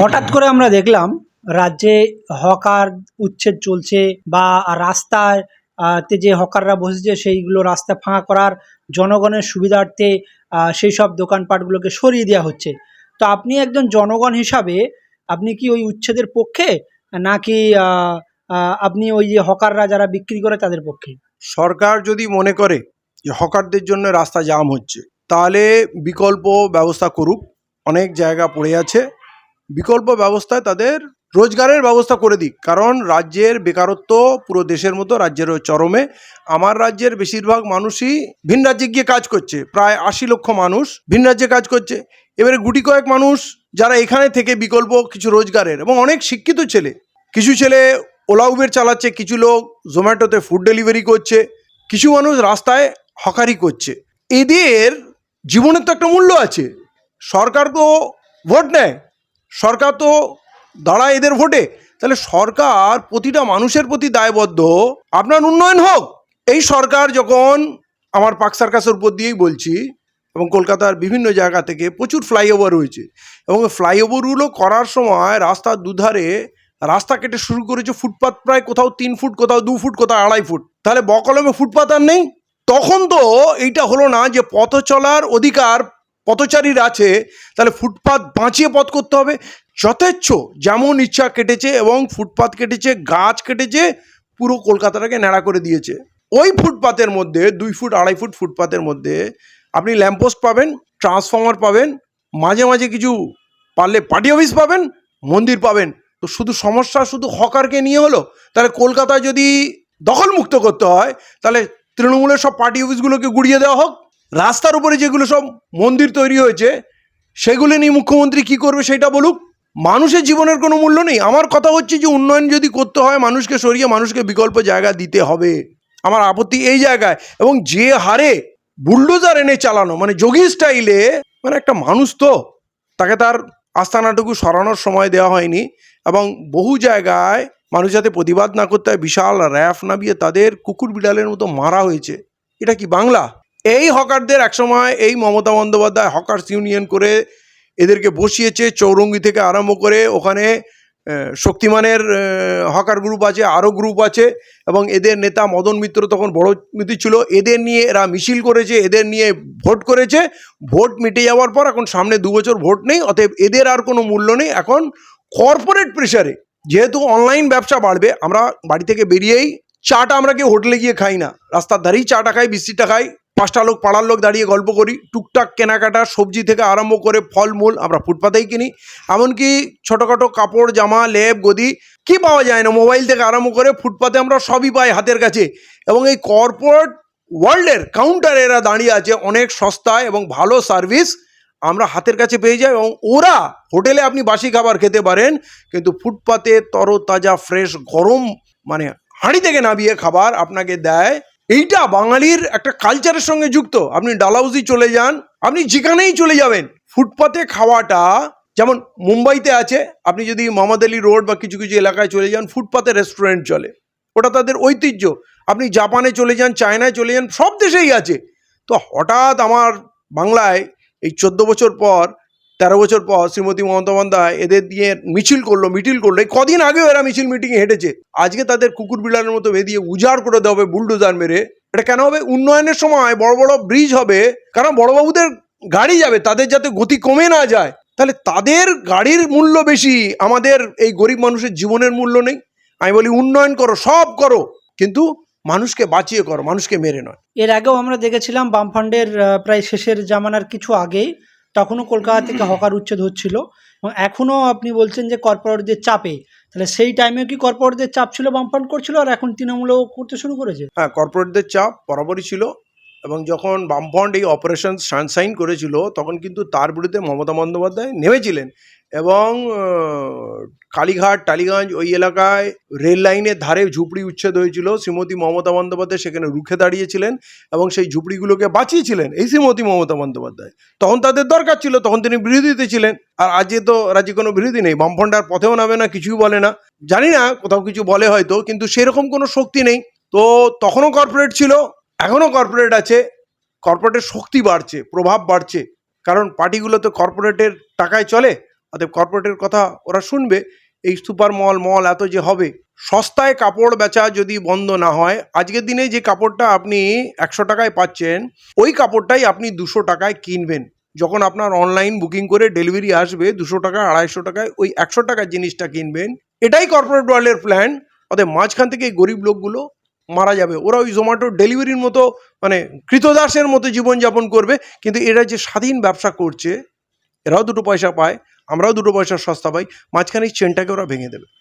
হঠাৎ করে আমরা দেখলাম রাজ্যে হকার উচ্ছেদ চলছে বা রাস্তায় তে যে হকাররা বসেছে সেইগুলো রাস্তা ফাঁকা করার জনগণের সুবিধার্থে সেই সব দোকানপাটগুলোকে সরিয়ে দেওয়া হচ্ছে। তো আপনি একজন জনগণ হিসাবে আপনি কি ওই উচ্ছেদের পক্ষে? নাকি আপনি ওই যে হকাররা যারা বিক্রি করে তাদের পক্ষে? সরকার যদি মনে করে যে হকারদের জন্য রাস্তা জাম হচ্ছে, তাহলে বিকল্প ব্যবস্থা করুক। অনেক জায়গা পড়ে আছে। বিকল্প ব্যবস্থায় তাদের রোজগারের ব্যবস্থা করে দিক। কারণ রাজ্যের বেকারত্ব পুরো দেশের মতো রাজ্যেরও চরমে। আমার রাজ্যের বেশিরভাগ মানুষই ভিন রাজ্যে গিয়ে কাজ করছে। প্রায় আশি লক্ষ মানুষ ভিন রাজ্যে কাজ করছে। এবারে গুটি কয়েক মানুষ যারা এখানে থেকে বিকল্প কিছু রোজগারের এবং অনেক শিক্ষিত ছেলে। কিছু ছেলে ওলা উবের চালাচ্ছে, কিছু লোক জোম্যাটোতে ফুড ডেলিভারি করছে। কিছু মানুষ রাস্তায় হকারি করছে। এদের জীবনের তো একটা মূল্য আছে। সরকার তো ভোট নেয়। সরকার তো দাঁড়ায় এদের ভোটে। তাহলে সরকার প্রতিটা মানুষের প্রতি দায়বদ্ধ। আপনার উন্নয়ন হোক। এই সরকার যখন আমার পাক সার্কাসের উপর দিয়েই বলছি এবং কলকাতার বিভিন্ন জায়গা থেকে প্রচুর ফ্লাইওভার হয়েছে এবং ফ্লাইওভারগুলো করার সময় রাস্তার দুধারে রাস্তা কেটে শুরু করেছে ফুটপাত প্রায় কোথাও তিন ফুট, কোথাও দু ফুট, কোথাও আড়াই ফুট। তাহলে বকলমে ফুটপাত আর নেই। তখন তো এইটা হলো না যে পথ চলার অধিকার পথচারীর আছে, তাহলে ফুটপাত বাঁচিয়ে পথ করতে হবে। যথেচ্ছ, যেমন ইচ্ছা কেটেছে এবং ফুটপাত কেটেছে, গাছ কেটেছে, পুরো কলকাতাটাকে ন্যাড়া করে দিয়েছে। ওই ফুটপাতের মধ্যে, দুই ফুট, আড়াই ফুট ফুটপাতের মধ্যে আপনি ল্যাম্পোস্ট পাবেন ট্রান্সফর্মার পাবেন, মাঝে মাঝে কিছু পারলে পার্টি অফিস পাবেন, মন্দির পাবেন। তো শুধু সমস্যা, শুধু হকারকে নিয়ে হলো? তাহলে কলকাতায় যদি দখলমুক্ত করতে হয়, তাহলে তৃণমূলের সব পার্টি অফিসগুলোকে গুড়িয়ে দেওয়া হোক রাস্তার উপরে যেগুলো সব মন্দির তৈরি হয়েছে, সেগুলো নিয়ে মুখ্যমন্ত্রী কি করবে সেটা বলুক? মানুষের জীবনের কোনো মূল্য নেই। আমার কথা হচ্ছে যে উন্নয়ন যদি করতে হয়, মানুষকে সরিয়ে মানুষকে বিকল্প জায়গা দিতে হবে। আমার আপত্তি এই জায়গায়। এবং যে হারে বুলডোজার এনে চালানো মানে যোগী স্টাইলে মানে একটা মানুষ তো, তাকে তার আস্তানাটুকু সরানোর সময় দেওয়া হয়নি। এবং বহু জায়গায় মানুষ যাতে প্রতিবাদ না করতে হয়, বিশাল র্যাফ নামিয়ে তাদের কুকুর বিড়ালের মতো মারা হয়েছে। এটা কি বাংলা? এই হকারদের একসময় এই মমতা বন্দ্যোপাধ্যায় হকার্স ইউনিয়ন করে এদেরকে বসিয়েছে, চৌরঙ্গি থেকে আরম্ভ করে ওখানে শক্তিমানের হকার গ্রুপ আছে, আরও গ্রুপ আছে এবং এদের নেতা মদন মিত্র তখন বড় মিত্র ছিল, এদের নিয়ে এরা মিছিল করেছে, এদের নিয়ে ভোট করেছে, ভোট মিটে যাওয়ার পর এখন সামনে দু বছর ভোট নেই, অতএব এদের আর কোনো মূল্য নেই, এখন কর্পোরেট প্রেশারে যেহেতু অনলাইন ব্যবসা বাড়বে, আমরা বাড়ি থেকে বেরিয়েই চাটা আমরা কেউ হোটেলে গিয়ে খাই না, রাস্তার ধারেই চাটা খাই বিস্কিটটা খাই পাঁচটা লোক, পাড়ার লোক দাঁড়িয়ে গল্প করি। টুকটাক কেনাকাটা, সবজি থেকে আরম্ভ করে ফলমূল, আমরা ফুটপাতেই কিনি। এমনকি ছোটোখাটো কাপড়, জামা, লেপ, গদি, কি পাওয়া যায় না, মোবাইল থেকে আরম্ভ করে ফুটপাতে আমরা সবই পাই হাতের কাছে। এবং এই কর্পোরেট ওয়ার্ল্ডের কাউন্টারে এরা দাঁড়িয়ে আছে, অনেক সস্তায় এবং ভালো সার্ভিস আমরা হাতের কাছে পেয়ে যাই। এবং ওরা হোটেলে আপনি বাসি খাবার খেতে পারেন, কিন্তু ফুটপাতে তরতাজা ফ্রেশ গরম মানে হাঁড়ি থেকে নামিয়ে খাবার আপনাকে দেয় এইটা বাঙালির একটা কালচারের সঙ্গে যুক্ত। আপনি ডালাউজি চলে যান, আপনি যেখানেই চলে যাবেন, ফুটপাতে খাওয়াটা যেমন মুম্বাইতে আছে, আপনি যদি মোহাম্মদ আলী রোড বা কিছু কিছু এলাকায় চলে যান, ফুটপাতে রেস্টুরেন্ট চলে। ওটা তাদের ঐতিহ্য। আপনি জাপানে চলে যান, চায়নায় চলে যান, সব দেশেই আছে। তো হঠাৎ আমার বাংলায় এই চোদ্দ বছর পর তেরো বছর পর শ্রীমতী মমতা বন্দ্যোপাধ্যায় এদের দিয়ে মিছিল করল, মিটিল করল। এই কদিন আগেও এরা মিছিল মিটিংয়ে হেঁটেছে। আজকে তাদের কুকুর বিড়ালের মতো বেঁধিয়ে উজাড় করে দেওয়া হবে বুলডোজার মেরে। এটা কেন হবে? উন্নয়নের সময় বড় বড় ব্রিজ হবে, কারণ বড়বাবুদের গাড়ি যাবে, তাদের যাতে গতি কমে না যায়। তাহলে তাদের গাড়ির মূল্য বেশি, আমাদের এই গরিব মানুষের জীবনের মূল্য নেই। আমি বলি, উন্নয়ন করো, সব করো, কিন্তু মানুষকে বাঁচিয়ে করো, মানুষকে মেরে নয়। এর আগেও আমরা দেখেছিলাম বামফান্ডের প্রায় শেষের জামানার কিছু আগেই তখনও কলকাতা থেকে হকার উচ্ছেদ হচ্ছিল এবং এখনও আপনি বলছেন যে কর্পোরেটদের চাপে। তাহলে সেই টাইমেও কি কর্পোরেটদের চাপ ছিল বাম্পান করছিল আর এখন তৃণমূলও করতে শুরু করেছে? হ্যাঁ কর্পোরেটদের চাপ বরাবরই ছিল। এবং যখন বামফ্রন্ট এই অপারেশন সানসাইন করেছিল, তখন কিন্তু তার বিরুদ্ধে মমতা বন্দ্যোপাধ্যায় নেমেছিলেন এবং কালীঘাট, টালিগঞ্জ ওই এলাকায় রেল লাইনের ধারে ঝুপড়ি উচ্ছেদ হয়েছিল। শ্রীমতী মমতা বন্দ্যোপাধ্যায় সেখানে রুখে দাঁড়িয়েছিলেন এবং সেই ঝুপড়িগুলোকে বাঁচিয়েছিলেন এই শ্রীমতী মমতা বন্দ্যোপাধ্যায়। তখন তাদের দরকার ছিল, তখন তিনি বিরোধীতে ছিলেন। আর আজকে তো রাজ্যে কোনো বিরোধী নেই, বামফ্রন্ট আর পথেও নামে না, কিছুই বলে না। জানি না কোথাও কিছু বলে হয়তো, কিন্তু সেরকম কোনো শক্তি নেই। তো তখনও কর্পোরেট ছিল এখনও কর্পোরেট আছে কর্পোরেটের শক্তি বাড়ছে, প্রভাব বাড়ছে। কারণ পার্টিগুলো তো কর্পোরেটের টাকায় চলে, অতএব কর্পোরেটের কথা ওরা শুনবে। এই সুপার মল মল এত যে হবে, সস্তায় কাপড় বেচা যদি বন্ধ না হয়, আজকের দিনে যে কাপড়টা আপনি একশো টাকায় পাচ্ছেন, ওই কাপড়টাই আপনি দুশো টাকায় কিনবেন। যখন আপনার অনলাইন বুকিং করে ডেলিভারি আসবে, দুশো টাকা, আড়াইশো টাকায় ওই একশো টাকার জিনিসটা কিনবেন। এটাই কর্পোরেট ওয়ার্ল্ডের প্ল্যান অতএব মাঝখান থেকে গরিব লোকগুলো মারা যাবে। ওরা ওই জোম্যাটো ডেলিভারির মতো মানে কৃতদাসের মতো জীবনযাপন করবে। কিন্তু এরা যে স্বাধীন ব্যবসা করছে, এরাও দুটো পয়সা পায়, আমরাও দুটো পয়সা সস্তা পাই, মাঝখানে এই চেনটাকে ওরা ভেঙে দেবে।